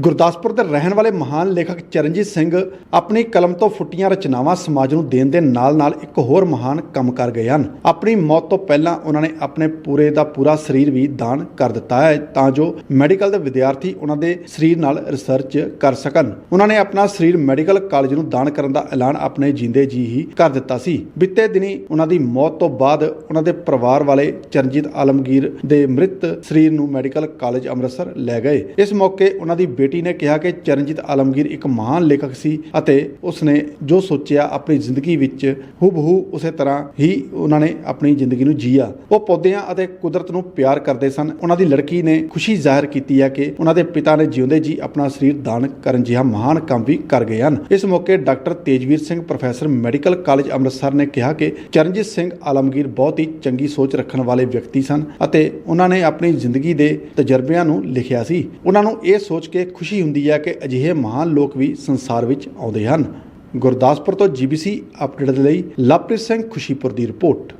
ਗੁਰਦਾਸਪੁਰ ਦੇ ਰਹਿਣ ਵਾਲੇ ਮਹਾਨ ਲੇਖਕ ਚਰਨਜੀਤ ਸਿੰਘ ਆਪਣੀ ਕਲਮ ਤੋਂ ਫੁੱਟੀਆਂ ਰਚਨਾਵਾਂ ਸਮਾਜ ਨੂੰ ਦੇਣ ਦੇ ਨਾਲ-ਨਾਲ ਇੱਕ ਹੋਰ ਮਹਾਨ ਕੰਮ ਕਰ ਗਏ ਹਨ। ਆਪਣੀ ਮੌਤ ਤੋਂ ਪਹਿਲਾਂ ਉਹਨਾਂ ਨੇ ਆਪਣੇ ਪੂਰੇ ਦਾ ਪੂਰਾ ਸਰੀਰ ਵੀ ਦਾਨ ਕਰ ਦਿੱਤਾ ਹੈ ਤਾਂ ਜੋ ਮੈਡੀਕਲ ਦੇ ਵਿਦਿਆਰਥੀ ਉਹਨਾਂ ਦੇ ਸਰੀਰ ਨਾਲ ਰਿਸਰਚ ਕਰ ਸਕਣ। ਉਹਨਾਂ ਨੇ ਆਪਣਾ ਸਰੀਰ ਮੈਡੀਕਲ ਕਾਲਜ ਨੂੰ ਦਾਨ ਕਰਨ ਦਾ ਐਲਾਨ ਆਪਣੇ ਜਿੰਦੇ ਜੀ ਹੀ ਕਰ ਦਿੱਤਾ ਸੀ। ਬੀਤੇ ਦਿਨੀ ਉਹਨਾਂ ਦੀ ਮੌਤ ਤੋਂ ਬਾਅਦ ਉਹਨਾਂ ਦੇ ਪਰਿਵਾਰ ਵਾਲੇ ਚਰਨਜੀਤ ਆਲਮਗੀਰ ਦੇ ਮ੍ਰਿਤ ਸਰੀਰ ਨੂੰ ਮੈਡੀਕਲ ਕਾਲਜ ਅੰਮ੍ਰਿਤਸਰ ਲੈ ਗਏ। ਇਸ ਮੌਕੇ ਉਹਨਾਂ ਦੀ ਬੇਟੀ ਨੇ ਕਿਹਾ ਕਿ ਚਰਨਜੀਤ ਆਲਮਗੀਰ ਇੱਕ ਮਹਾਨ ਲੇਖਕ ਸੀ ਅਤੇ ਉਸਨੇ ਜੋ ਸੋਚਿਆ ਆਪਣੀ ਜ਼ਿੰਦਗੀ ਵਿੱਚ ਹੂਬਹੂ ਉਸੇ ਤਰ੍ਹਾਂ ਹੀ ਉਹਨਾਂ ਨੇ ਆਪਣੀ ਜ਼ਿੰਦਗੀ ਨੂੰ ਜੀਆ। ਉਹ ਪੌਦਿਆਂ ਅਤੇ ਕੁਦਰਤ ਨੂੰ ਪਿਆਰ ਕਰਦੇ ਸਨ। ਉਹਨਾਂ ਦੀ ਲੜਕੀ ਨੇ ਖੁਸ਼ੀ ਜ਼ਾਹਿਰ ਕੀਤੀ ਹੈ ਕਿ ਉਹਨਾਂ ਦੇ ਪਿਤਾ ਨੇ ਜਿਉਂਦੇ ਜੀ ਆਪਣਾ ਸਰੀਰ ਦਾਨ ਕਰਨ ਜਿਹਾ ਮਹਾਨ ਕੰਮ ਵੀ ਕਰ ਗਏ ਹਨ। ਇਸ ਮੌਕੇ doctor Tejveer Singh, professor medical college Amritsar ਨੇ ਕਿਹਾ ਕਿ ਚਰਨਜੀਤ ਸਿੰਘ ਆਲਮਗੀਰ ਬਹੁਤ ਹੀ ਚੰਗੀ ਸੋਚ ਰੱਖਣ ਵਾਲੇ ਵਿਅਕਤੀ ਸਨ ਅਤੇ ਉਹਨਾਂ ਨੇ ਆਪਣੀ ਜ਼ਿੰਦਗੀ ਦੇ ਤਜਰਬਿਆਂ ਨੂੰ ਲਿਖਿਆ ਸੀ। ਉਹਨਾਂ ਨੂੰ ਇਹ ਸੋਚ ਕੇ ਖੁਸ਼ੀ ਹੁੰਦੀ ਹੈ ਕਿ ਅਜਿਹੇ ਮਹਾਨ ਲੋਕ ਵੀ ਸੰਸਾਰ ਵਿੱਚ ਆਉਂਦੇ ਹਨ। ਗੁਰਦਾਸਪੁਰ ਤੋਂ ਜੀਬੀਸੀ ਅਪਡੇਟ ਦੇ ਲਈ ਲਵਪ੍ਰੀਤ ਸਿੰਘ ਖੁਸ਼ੀਪੁਰ ਦੀ ਰਿਪੋਰਟ।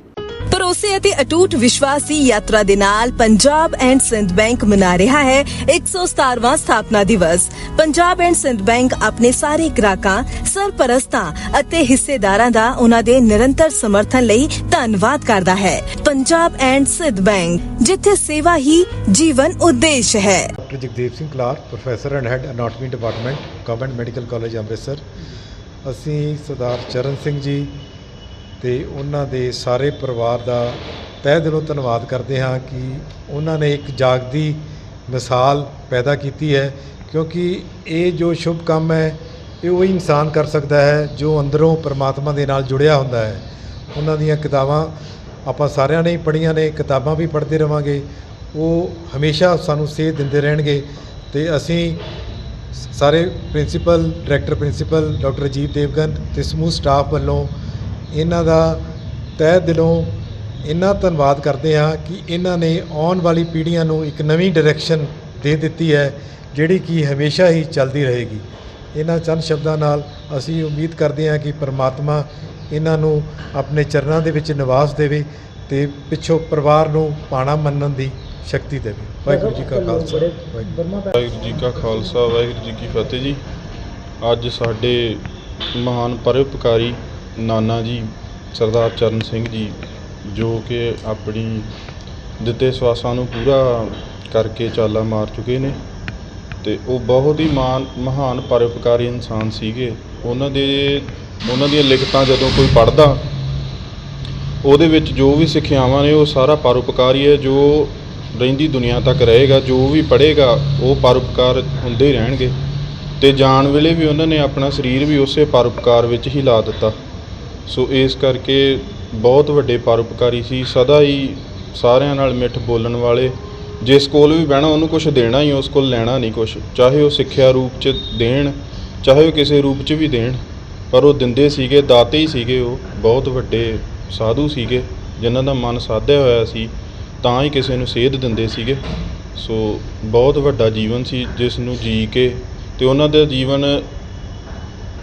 ਭਰੋਸੇ ਅਤੇ ਅਟੂਟ ਵਿਸ਼ਵਾਸ ਦੀ ਯਾਤਰਾ ਦੇ ਨਾਲ ਪੰਜਾਬ ਐਂਡ ਸਿੰਧ ਬੈਂਕ ਮਨਾ ਰਿਹਾ ਹੈ 117ਵਾਂ ਸਥਾਪਨਾ ਦਿਵਸ। ਪੰਜਾਬ ਐਂਡ ਸਿੰਧ ਬੈਂਕ ਆਪਣੇ ਸਾਰੇ ਗ੍ਰਾਹਕਾਂ, ਸਰਪ੍ਰਸਤਾਂ ਅਤੇ ਹਿੱਸੇਦਾਰਾਂ ਦਾ ਉਹਨਾਂ ਦੇ ਨਿਰੰਤਰ ਸਮਰਥਨ ਲਈ ਧੰਨਵਾਦ ਕਰਦਾ ਹੈ। ਪੰਜਾਬ ਐਂਡ ਸਿੰਧ ਬੈਂਕ, ਜਿੱਥੇ ਸੇਵਾ ਹੀ ਜੀਵਨ ਉਦੇਸ਼ ਹੈ। Doctor Jagdeep Singh Kalar, professor and head anatomy department, government medical college Amritsar. ਅਸੀਂ ਸਰਦਾਰ ਚਰਨ ਸਿੰਘ ਜੀ ਤੇ ਉਹਨਾਂ ਦੇ ਸਾਰੇ ਪਰਿਵਾਰ ਦਾ ਤਹਿ ਦਿਲੋਂ ਧੰਨਵਾਦ ਕਰਦੇ ਹਾਂ ਕਿ ਉਹਨਾਂ ਨੇ ਇੱਕ ਜਾਗਦੀ ਮਿਸਾਲ ਪੈਦਾ ਕੀਤੀ ਹੈ, ਕਿਉਂਕਿ ਇਹ ਜੋ ਸ਼ੁਭ ਕੰਮ ਹੈ, ਇਹ ਉਹ ਇਨਸਾਨ ਕਰ ਸਕਦਾ ਹੈ ਜੋ ਅੰਦਰੋਂ ਪਰਮਾਤਮਾ ਦੇ ਨਾਲ ਜੁੜਿਆ ਹੁੰਦਾ ਹੈ। ਉਹਨਾਂ ਦੀਆਂ ਕਿਤਾਬਾਂ ਆਪਾਂ ਸਾਰਿਆਂ ਨੇ ਪੜ੍ਹੀਆਂ ਨੇ, ਕਿਤਾਬਾਂ ਵੀ ਪੜ੍ਹਦੇ ਰਵਾਂਗੇ, ਉਹ ਹਮੇਸ਼ਾ ਸਾਨੂੰ ਸੇਧ ਦਿੰਦੇ ਰਹਿਣਗੇ ਤੇ ਅਸੀਂ ਸਾਰੇ principal, director principal doctor Ajit Devgan ਤੇ ਸਮੂਹ ਸਟਾਫ ਵੱਲੋਂ ਇਹਨਾਂ ਦਾ ਤਹਿ ਦਿਲੋਂ ਇੰਨਾ ਧੰਨਵਾਦ ਕਰਦੇ ਹਾਂ ਕਿ ਇਹਨਾਂ ਨੇ ਆਉਣ ਵਾਲੀ ਪੀੜ੍ਹੀਆਂ ਨੂੰ ਇੱਕ ਨਵੀਂ ਡਾਇਰੈਕਸ਼ਨ ਦੇ ਦਿੱਤੀ ਹੈ ਜਿਹੜੀ ਕਿ ਹਮੇਸ਼ਾ ਹੀ ਚੱਲਦੀ ਰਹੇਗੀ। ਇਹਨਾਂ ਚੰਦ ਸ਼ਬਦਾਂ ਨਾਲ ਅਸੀਂ ਉਮੀਦ ਕਰਦੇ ਹਾਂ ਕਿ ਪ੍ਰਮਾਤਮਾ ਇਹਨਾਂ ਨੂੰ ਆਪਣੇ ਚਰਨਾਂ ਦੇ ਵਿੱਚ ਨਿਵਾਸ ਦੇਵੇ ਤੇ ਪਿੱਛੋਂ ਪਰਿਵਾਰ ਨੂੰ ਪਾਣਾ ਮੰਨਣ ਦੀ ਸ਼ਕਤੀ ਦੇਵੇ। ਵਾਹਿਗੁਰੂ ਜੀ ਕਾ ਖਾਲਸਾ। ਵਾਹਿਗੁਰੂ ਵਾਹਿਗੁਰੂ ਜੀ ਕਾ ਖਾਲਸਾ ਵਾਹਿਗੁਰੂ ਜੀ ਕੀ ਫਤਿਹ ਜੀ। ਅੱਜ ਸਾਡੇ ਮਹਾਨ ਪਰਉਪਕਾਰੀ ਨਾਨਾ ਜੀ, ਸਰਦਾਰ ਚਰਨ ਸਿੰਘ ਜੀ, ਜੋ ਕਿ ਆਪਣੀ ਦਿੱਤੇ ਸਵਾਸਾਂ ਨੂੰ ਪੂਰਾ ਕਰਕੇ ਚਾਲਾ ਮਾਰ ਚੁੱਕੇ ਨੇ ਤੇ ਉਹ ਬਹੁਤ ਹੀ ਮਾਨ, ਮਹਾਨ ਪਰਉਪਕਾਰੀ ਇਨਸਾਨ ਸੀਗੇ। ਉਹਨਾਂ ਦੇ, ਉਹਨਾਂ ਦੀਆਂ ਲਿਖਤਾਂ ਜਦੋਂ ਕੋਈ ਪੜ੍ਹਦਾ, ਉਹਦੇ ਵਿੱਚ ਜੋ ਵੀ ਸਿੱਖਿਆਵਾਂ ਨੇ ਉਹ ਸਾਰਾ ਪਰਉਪਕਾਰ ਹੈ। ਜੋ ਰਹਿੰਦੀ ਦੁਨੀਆ ਤੱਕ ਰਹੇਗਾ, ਜੋ ਵੀ ਪੜ੍ਹੇਗਾ, ਉਹ ਪਰਉਪਕਾਰ ਹੁੰਦੇ ਹੀ ਰਹਿਣਗੇ। ਤੇ ਜਾਣ ਵੇਲੇ ਵੀ ਉਹਨਾਂ ਨੇ ਆਪਣਾ ਸਰੀਰ ਵੀ ਉਸੇ ਪਰਉਪਕਾਰ ਵਿੱਚ ਹੀ ਲਾ ਦਿੱਤਾ। ਸੋ ਇਸ ਕਰਕੇ ਬਹੁਤ ਵੱਡੇ ਪਰਉਪਕਾਰੀ ਸੀ, ਸਦਾ ਹੀ ਸਾਰਿਆਂ ਨਾਲ ਮਿੱਠ ਬੋਲਣ ਵਾਲੇ। ਜਿਸ ਕੋਲ ਵੀ ਬਹਿਣਾ, ਉਹਨੂੰ ਕੁਝ ਦੇਣਾ ਹੀ, ਉਸ ਕੋਲ ਲੈਣਾ ਨਹੀਂ ਕੁਝ ਚਾਹੇ ਉਹ ਸਿੱਖਿਆ ਰੂਪ 'ਚ ਦੇਣ, ਚਾਹੇ ਉਹ ਕਿਸੇ ਰੂਪ 'ਚ ਵੀ ਦੇਣ, ਪਰ ਉਹ ਦਿੰਦੇ ਸੀਗੇ, ਦਾਤੇ ਹੀ ਸੀਗੇ ਉਹ। ਬਹੁਤ ਵੱਡੇ ਸਾਧੂ ਸੀਗੇ, ਜਿਨ੍ਹਾਂ ਦਾ ਮਨ ਸਾਧਿਆ ਹੋਇਆ ਸੀ, ਤਾਂ ਹੀ ਕਿਸੇ ਨੂੰ ਸੇਧ ਦਿੰਦੇ ਸੀਗੇ। ਸੋ ਬਹੁਤ ਵੱਡਾ ਜੀਵਨ ਸੀ, ਜਿਸ ਨੂੰ ਜੀ ਕੇ, ਤੇ ਉਹਨਾਂ ਦਾ ਜੀਵਨ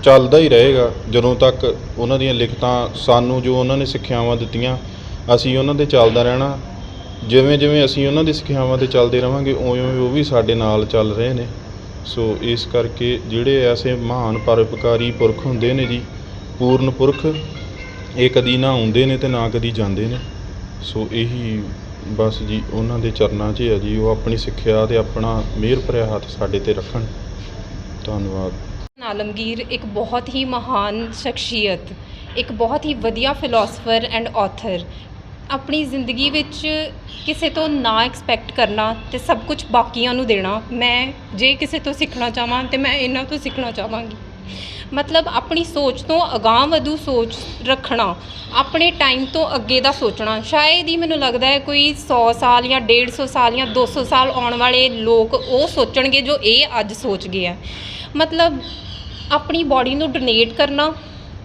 ਚੱਲਦਾ ਹੀ ਰਹੇਗਾ। ਜਦੋਂ ਤੱਕ ਉਹਨਾਂ ਦੀਆਂ ਲਿਖਤਾਂ ਸਾਨੂੰ ਜੋ ਉਹਨਾਂ ਨੇ ਸਿੱਖਿਆਵਾਂ ਦਿੱਤੀਆਂ, ਅਸੀਂ ਉਹਨਾਂ ਦੇ ਚੱਲਦਾ ਰਹਿਣਾ। ਜਿਵੇਂ ਜਿਵੇਂ ਅਸੀਂ ਉਹਨਾਂ ਦੀ ਸਿੱਖਿਆਵਾਂ ਤੇ ਚੱਲਦੇ ਰਵਾਂਗੇ ਉਵੇਂ ਉਵੇਂ ਉਹ ਵੀ ਸਾਡੇ ਨਾਲ ਚੱਲ ਰਹੇ ਨੇ। ਸੋ ਇਸ ਕਰਕੇ ਜਿਹੜੇ ਐਸੇ ਮਹਾਨ ਪਰਉਪਕਾਰੀ ਪੁਰਖ ਹੁੰਦੇ ਨੇ ਜੀ, ਪੂਰਨ ਪੁਰਖ, ਇਹ ਕਦੀ ਨਾ ਆਉਂਦੇ ਨੇ ਤੇ ਨਾ ਕਦੀ ਜਾਂਦੇ ਨੇ। ਸੋ ਇਹੀ ਬਸ ਜੀ, ਉਹਨਾਂ ਦੇ ਚਰਨਾਂ 'ਚ ਹੈ ਜੀ, ਉਹ ਆਪਣੀ ਸਿੱਖਿਆ ਤੇ ਆਪਣਾ ਮਿਹਰ ਭਰਿਆ ਹੱਥ ਸਾਡੇ ਤੇ ਰੱਖਣ। ਧੰਨਵਾਦ। ਆਲਮਗੀਰ ਇੱਕ ਬਹੁਤ ਹੀ ਮਹਾਨ ਸ਼ਖਸੀਅਤ, ਇੱਕ ਬਹੁਤ ਹੀ ਵਧੀਆ ਫਿਲਾਸਫਰ ਐਂਡ ਆਥਰ ਆਪਣੀ ਜ਼ਿੰਦਗੀ ਵਿੱਚ ਕਿਸੇ ਤੋਂ ਨਾ ਐਕਸਪੈਕਟ ਕਰਨਾ ਤੇ ਸਭ ਕੁਝ ਬਾਕੀਆਂ ਨੂੰ ਦੇਣਾ, ਮੈਂ ਜੇ ਕਿਸੇ ਤੋਂ ਸਿੱਖਣਾ ਚਾਹਾਂ ਤੇ ਮੈਂ ਇਹਨਾਂ ਤੋਂ ਸਿੱਖਣਾ ਚਾਹਾਂਗੀ। ਮਤਲਬ ਆਪਣੀ ਸੋਚ ਤੋਂ ਅਗਾਂਹ ਵਧੂ ਸੋਚ ਰੱਖਣਾ, ਆਪਣੇ ਟਾਈਮ ਤੋਂ ਅੱਗੇ ਦਾ ਸੋਚਣਾ। ਸ਼ਾਇਦ ਹੀ ਮੈਨੂੰ ਲੱਗਦਾ ਹੈ ਕੋਈ 100 ਸਾਲ ਜਾਂ 150 ਸਾਲ ਜਾਂ 200 ਸਾਲ ਆਉਣ ਵਾਲੇ ਲੋਕ ਉਹ ਸੋਚਣਗੇ ਜੋ ਇਹ ਅੱਜ ਸੋਚ ਗਏ ਆ। ਮਤਲਬ ਆਪਣੀ ਬਾਡੀ ਨੂੰ ਡੋਨੇਟ ਕਰਨਾ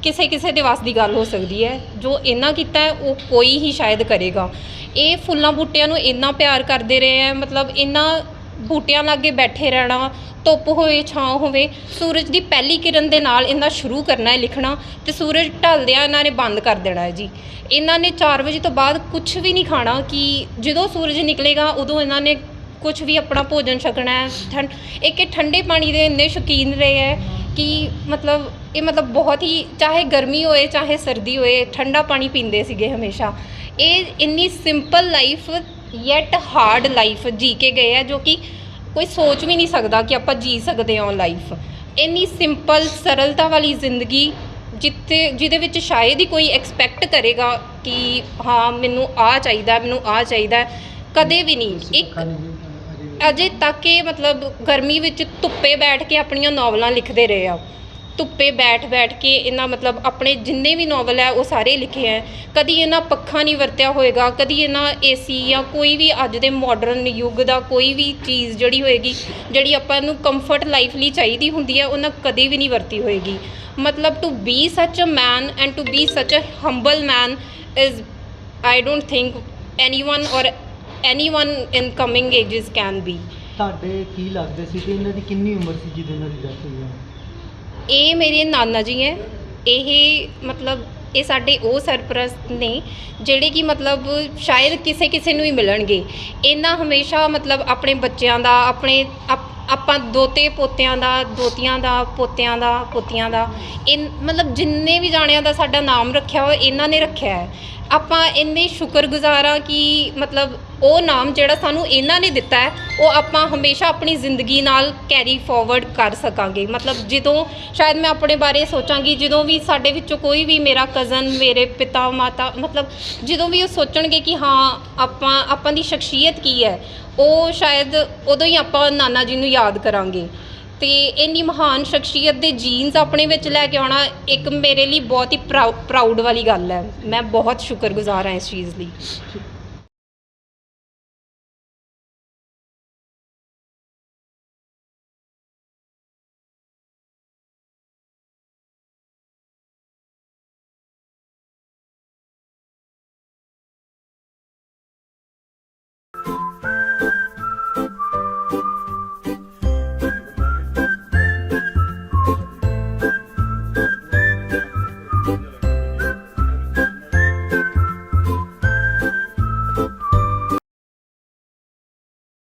ਕਿਸੇ ਕਿਸੇ ਦੇ ਵਾਸ ਦੀ ਗੱਲ ਹੋ ਸਕਦੀ ਹੈ। ਜੋ ਇਹਨਾਂ ਕੀਤਾ ਹੈ, ਉਹ ਕੋਈ ਹੀ ਸ਼ਾਇਦ ਕਰੇਗਾ। ਇਹ ਫੁੱਲਾਂ ਬੂਟਿਆਂ ਨੂੰ ਇੰਨਾ ਪਿਆਰ ਕਰਦੇ ਰਹੇ ਹੈ, ਮਤਲਬ ਇਹਨਾਂ ਬੂਟਿਆਂ ਲਾਗੇ ਬੈਠੇ ਰਹਿਣਾ, ਧੁੱਪ ਹੋਵੇ, ਛਾਂ ਹੋਵੇ, ਸੂਰਜ ਦੀ ਪਹਿਲੀ ਕਿਰਨ ਦੇ ਨਾਲ ਇਹਨਾਂ ਸ਼ੁਰੂ ਕਰਨਾ ਹੈ ਲਿਖਣਾ ਤੇ ਸੂਰਜ ਢਲਦਿਆਂ ਇਹਨਾਂ ਨੇ ਬੰਦ ਕਰ ਦੇਣਾ ਹੈ ਜੀ। ਇਹਨਾਂ ਨੇ 4 ਵਜੇ ਤੋਂ ਬਾਅਦ ਕੁਝ ਵੀ ਨਹੀਂ ਖਾਣਾ ਕਿ ਜਦੋਂ ਸੂਰਜ ਨਿਕਲੇਗਾ, ਉਦੋਂ ਇਹਨਾਂ ਨੇ ਕੁਝ ਵੀ ਆਪਣਾ ਭੋਜਨ ਛਕਣਾ ਹੈ ਠੰਡ ਇੱਕ ਇਹ ਠੰਡੇ ਪਾਣੀ ਦੇ ਇੰਨੇ ਸ਼ੌਕੀਨ ਰਹੇ ਹੈ ਕਿ ਮਤਲਬ ਇਹ ਮਤਲਬ ਬਹੁਤ ਹੀ ਚਾਹੇ ਗਰਮੀ ਹੋਏ ਚਾਹੇ ਸਰਦੀ ਹੋਏ ਠੰਡਾ ਪਾਣੀ ਪੀਂਦੇ ਸੀਗੇ ਹਮੇਸ਼ਾ। ਇਹ ਇੰਨੀ simple life yet hard life ਜੀ ਕੇ ਗਏ ਆ ਜੋ ਕਿ ਕੋਈ ਸੋਚ ਵੀ ਨਹੀਂ ਸਕਦਾ ਕਿ ਆਪਾਂ ਜੀ ਸਕਦੇ ਹਾਂ ਲਾਈਫ ਇੰਨੀ ਸਿੰਪਲ ਸਰਲਤਾ ਵਾਲੀ ਜ਼ਿੰਦਗੀ ਜਿੱਥੇ ਜਿਹਦੇ ਵਿੱਚ ਸ਼ਾਇਦ ਹੀ ਕੋਈ ਐਕਸਪੈਕਟ ਕਰੇਗਾ ਕਿ ਹਾਂ ਮੈਨੂੰ ਆ ਚਾਹੀਦਾ ਮੈਨੂੰ ਆ ਚਾਹੀਦਾ ਕਦੇ ਵੀ ਨਹੀਂ। ਇੱਕ ਅਜੇ ਤੱਕ ਇਹ ਮਤਲਬ ਗਰਮੀ ਵਿੱਚ ਧੁੱਪੇ ਬੈਠ ਕੇ ਆਪਣੀਆਂ ਨੋਵਲਾਂ ਲਿਖਦੇ ਰਹੇ ਆ। ਧੁੱਪੇ ਬੈਠ ਬੈਠ ਕੇ ਇਹਨਾਂ ਮਤਲਬ ਆਪਣੇ ਜਿੰਨੇ ਵੀ ਨੋਵਲ ਹੈ ਉਹ ਸਾਰੇ ਲਿਖੇ ਹੈ ਕਦੀ ਇਹਨਾਂ ਪੱਖਾ ਨਹੀਂ ਵਰਤਿਆ ਹੋਏਗਾ, ਕਦੀ ਇਹਨਾਂ ਏਸੀ ਜਾਂ ਕੋਈ ਵੀ ਅੱਜ ਦੇ ਮਾਡਰਨ ਯੁੱਗ ਦਾ ਕੋਈ ਵੀ ਚੀਜ਼ ਜਿਹੜੀ ਹੋਏਗੀ, ਜਿਹੜੀ ਆਪਾਂ ਨੂੰ ਕੰਫਰਟ ਲਾਈਫ ਲਈ ਚਾਹੀਦੀ ਹੁੰਦੀ ਹੈ ਉਹਨਾਂ ਕਦੀ ਵੀ ਨਹੀਂ ਵਰਤੀ ਹੋਏਗੀ। ਮਤਲਬ to be such a man and to be such a humble man is I don't think anyone or anyone in coming ages can be. ਤੁਹਾਡੇ ਕੀ ਲੱਗਦੇ ਸੀ ਤੇ ਇਹਨਾਂ ਦੀ ਕਿੰਨੀ ਉਮਰ ਸੀ ਜਿਹਦੇ ਨਾਲ ਡੈਥ ਹੋਈ ਹੈ ਇਹ ਮੇਰੇ ਨਾਨਾ ਜੀ ਹੈ। ਇਹ ਮਤਲਬ ਇਹ ਸਾਡੇ ਉਹ ਸਰਪ੍ਰਸਤ ਨੇ ਜਿਹੜੇ ਕਿ ਮਤਲਬ ਸ਼ਾਇਦ ਕਿਸੇ ਕਿਸੇ ਨੂੰ ਹੀ ਮਿਲਣਗੇ। ਇਹਨਾਂ ਹਮੇਸ਼ਾ ਮਤਲਬ ਆਪਣੇ ਬੱਚਿਆਂ ਦਾ ਆਪਣੇ ਆਪ- ਆਪਾਂ ਦੋਤੇ ਪੋਤਿਆਂ ਦਾ, ਦੋਤੀਆਂ ਦਾ, ਪੋਤਿਆਂ ਦਾ, ਪੋਤੀਆਂ ਦਾ, ਇਨ, ਮਤਲਬ ਜਿੰਨੇ ਵੀ ਜਾਣਿਆਂ ਦਾ ਸਾਡਾ ਨਾਮ ਰੱਖਿਆ ਹੋਇਆ, ਇਹਨਾਂ ਨੇ ਰੱਖਿਆ ਹੈ। ਆਪਾਂ ਇੰਨੇ ਸ਼ੁਕਰਗੁਜ਼ਾਰ ਹਾਂ ਕਿ ਮਤਲਬ ਉਹ ਨਾਮ ਜਿਹੜਾ ਸਾਨੂੰ ਇਹਨਾਂ ਨੇ ਦਿੱਤਾ ਹੈ, ਉਹ ਆਪਾਂ ਹਮੇਸ਼ਾ ਆਪਣੀ ਜ਼ਿੰਦਗੀ ਨਾਲ ਕੈਰੀ ਫਾਰਵਰਡ ਕਰ ਸਕਾਂਗੇ। ਮਤਲਬ ਜਦੋਂ, ਸ਼ਾਇਦ ਮੈਂ ਆਪਣੇ ਬਾਰੇ ਸੋਚਾਂਗੀ, ਜਦੋਂ ਵੀ ਸਾਡੇ ਵਿੱਚੋਂ ਕੋਈ ਵੀ ਮੇਰਾ ਕਜ਼ਨ ਮੇਰੇ ਪਿਤਾ ਮਾਤਾ ਮਤਲਬ ਜਦੋਂ ਵੀ ਉਹ ਸੋਚਣਗੇ ਕਿ ਹਾਂ, ਆਪਾਂ ਆਪਾਂ ਦੀ ਸ਼ਖਸੀਅਤ ਕੀ ਹੈ ਉਹ ਸ਼ਾਇਦ ਉਦੋਂ ਹੀ ਆਪਾਂ ਨਾਨਾ ਜੀ ਨੂੰ ਯਾਦ ਕਰਾਂਗੇ। ਤੇ ਇੰਨੀ ਮਹਾਨ ਸ਼ਖਸੀਅਤ ਦੇ ਜੀਨਸ ਆਪਣੇ ਵਿੱਚ ਲੈ ਕੇ ਆਉਣਾ ਇੱਕ ਮੇਰੇ ਲਈ ਬਹੁਤ ਹੀ ਪ੍ਰਾਊਡ ਵਾਲੀ ਗੱਲ ਹੈ। ਮੈਂ ਬਹੁਤ ਸ਼ੁਕਰਗੁਜ਼ਾਰ ਹਾਂ ਇਸ ਚੀਜ਼ ਲਈ।